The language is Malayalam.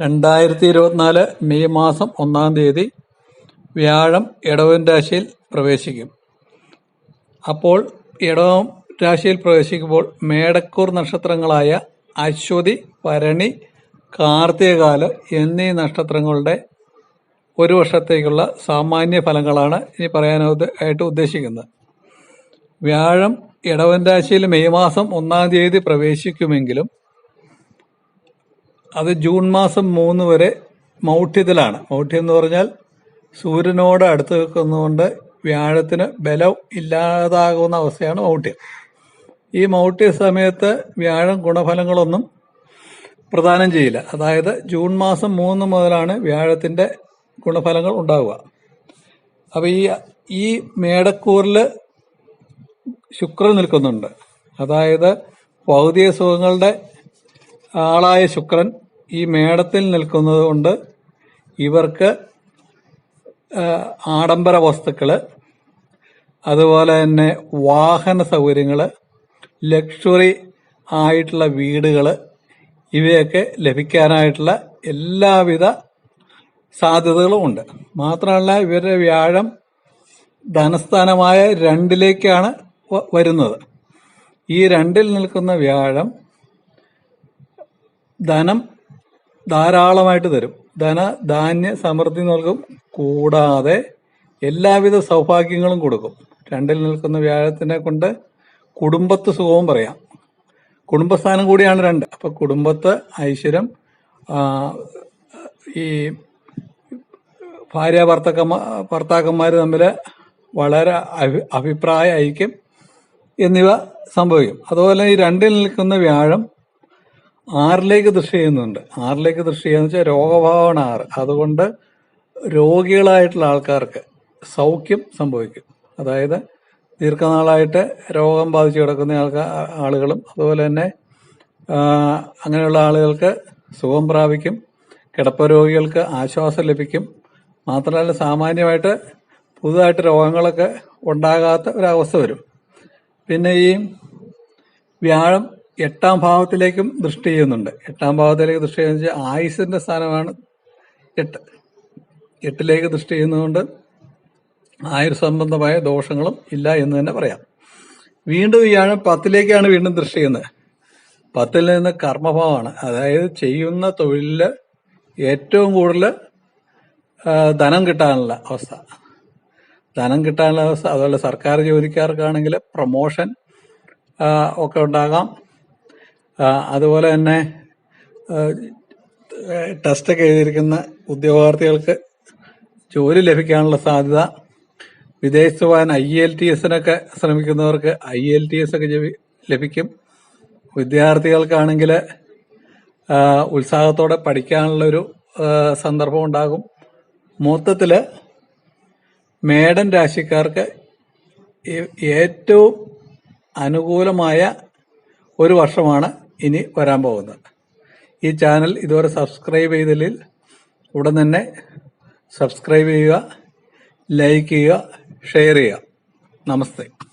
രണ്ടായിരത്തി ഇരുപത്തിനാല് മെയ് മാസം ഒന്നാം തീയതി വ്യാഴം ഇടവൻ രാശിയിൽ പ്രവേശിക്കും. അപ്പോൾ ഇടവം രാശിയിൽ പ്രവേശിക്കുമ്പോൾ മേടക്കൂർ നക്ഷത്രങ്ങളായ അശ്വതി ഭരണി കാർത്തികകാലം എന്നീ നക്ഷത്രങ്ങളുടെ ഒരു വർഷത്തേക്കുള്ള സാമാന്യ ഫലങ്ങളാണ് ഇനി പറയാനായിട്ട് ഉദ്ദേശിക്കുന്നത്. വ്യാഴം ഇടവൻ രാശിയിൽ മെയ് മാസം ഒന്നാം തീയതി പ്രവേശിക്കുമെങ്കിലും അത് ജൂൺ മാസം മൂന്ന് വരെ മൗഢ്യത്തിലാണ്. മൗഢ്യം എന്ന് പറഞ്ഞാൽ സൂര്യനോട് അടുത്ത് നിൽക്കുന്നതുകൊണ്ട് വ്യാഴത്തിന് ബലം ഇല്ലാതാകുന്ന അവസ്ഥയാണ് മൗഢ്യം. ഈ മൗഢ്യ സമയത്ത് വ്യാഴം ഗുണഫലങ്ങളൊന്നും പ്രദാനം ചെയ്യില്ല. അതായത് ജൂൺ മാസം മൂന്ന് മുതലാണ് വ്യാഴത്തിന്റെ ഗുണഫലങ്ങൾ ഉണ്ടാവുക. അപ്പൊ ഈ ഈ മേടക്കൂറിൽ ശുക്രൻ നിൽക്കുന്നുണ്ട്. അതായത് ഭൗതിക സുഖങ്ങളുടെ ആളായ ശുക്രൻ ഈ മേടത്തിൽ നിൽക്കുന്നത് കൊണ്ട് ഇവർക്ക് ആഡംബര വസ്തുക്കൾ അതുപോലെ തന്നെ വാഹന സൗകര്യങ്ങൾ ലക്ഷറി ആയിട്ടുള്ള വീടുകൾ ഇവയൊക്കെ ലഭിക്കാനായിട്ടുള്ള എല്ലാവിധ സാധ്യതകളും ഉണ്ട്. മാത്രമല്ല ഇവരുടെ വ്യാഴം ധനസ്ഥാനമായ രണ്ടിലേക്കാണ് വരുന്നത്. ഈ രണ്ടിൽ നിൽക്കുന്ന വ്യാഴം ധനം ധാരാളമായിട്ട് തരും. ധന ധാന്യ സമൃദ്ധി നൽകും. കൂടാതെ എല്ലാവിധ സൗഭാഗ്യങ്ങളും കൊടുക്കും. രണ്ടിൽ നിൽക്കുന്ന വ്യാഴത്തിനെ കൊണ്ട് കുടുംബത്ത് സുഖവും പറയാം. കുടുംബസ്ഥാനം കൂടിയാണ് രണ്ട്. അപ്പൊ കുടുംബത്ത് ഐശ്വര്യം ഈ ഭാര്യ ഭർത്തക്കന്മാ ഭർത്താക്കന്മാർ തമ്മിൽ വളരെ അഭി അഭിപ്രായ ഐക്യം എന്നിവ സംഭവിക്കും. അതുപോലെ ഈ രണ്ടിൽ നിൽക്കുന്ന വ്യാഴം ആറിലേക്ക് ദൃഷ്ടി ചെയ്യുന്നുണ്ട്. ആറിലേക്ക് ദൃഷ്ടി ചെയ്യുന്ന വെച്ചാൽ രോഗഭാവമാണ് ആറ്. അതുകൊണ്ട് രോഗികളായിട്ടുള്ള ആൾക്കാർക്ക് സൗഖ്യം സംഭവിക്കും. അതായത് ദീർഘനാളായിട്ട് രോഗം ബാധിച്ചു കിടക്കുന്ന ആൾക്കാർ ആളുകളും അതുപോലെ തന്നെ അങ്ങനെയുള്ള ആളുകൾക്ക് സുഖം പ്രാപിക്കും. കിടപ്പ് രോഗികൾക്ക് ആശ്വാസം ലഭിക്കും. മാത്രമല്ല സാമാന്യമായിട്ട് പുതുതായിട്ട് രോഗങ്ങളൊക്കെ ഉണ്ടാകാത്ത ഒരവസ്ഥ വരും. പിന്നെ ഈ വ്യാഴം എട്ടാം ഭാവത്തിലേക്കും ദൃഷ്ടി ചെയ്യുന്നുണ്ട്. എട്ടാം ഭാവത്തിലേക്ക് ദൃഷ്ടി ചെയ്യുന്ന ആയുസിന്റെ സ്ഥാനമാണ് എട്ട്. എട്ടിലേക്ക് ദൃഷ്ടി ചെയ്യുന്നതുകൊണ്ട് ആയുർ സംബന്ധമായ ദോഷങ്ങളും ഇല്ല എന്ന് തന്നെ പറയാം. വീണ്ടും വ്യാഴം പത്തിലേക്കാണ് വീണ്ടും ദൃഷ്ടി ചെയ്യുന്നത്. പത്തിൽ നിന്ന് കർമ്മഭാവമാണ്. അതായത് ചെയ്യുന്ന തൊഴിലിൽ ഏറ്റവും കൂടുതൽ ധനം കിട്ടാനുള്ള അവസ്ഥ. ധനം കിട്ടാനുള്ള അവസ്ഥ അതുപോലെ സർക്കാർ ജോലിക്കാർക്കാണെങ്കിൽ പ്രൊമോഷൻ ഒക്കെ ഉണ്ടാകാം. അതുപോലെ തന്നെ ടെസ്റ്റ് ഒക്കെ എഴുതിയിരിക്കുന്ന ഉദ്യോഗാർത്ഥികൾക്ക് ജോലി ലഭിക്കാനുള്ള സാധ്യത വിദേശത്ത് പോകാൻ ഐ എൽ ടി എസിനൊക്കെ ശ്രമിക്കുന്നവർക്ക് ഐ എൽ ടി എസ് ഒക്കെ ലഭിക്കും. വിദ്യാർത്ഥികൾക്കാണെങ്കിൽ ഉത്സാഹത്തോടെ പഠിക്കാനുള്ള ഒരു സന്ദർഭം ഉണ്ടാകും. മൊത്തത്തിൽ മേടൻ രാശിക്കാർക്ക് ഏറ്റവും അനുകൂലമായ ഒരു വർഷമാണ് ഇനി വരാൻ പോകുന്നത്. ഈ ചാനൽ ഇതുവരെ സബ്സ്ക്രൈബ് ചെയ്തതിൽ ഉടൻ തന്നെ സബ്സ്ക്രൈബ് ചെയ്യുക ലൈക്ക് ചെയ്യുക ഷെയർ ചെയ്യുക. നമസ്തേ.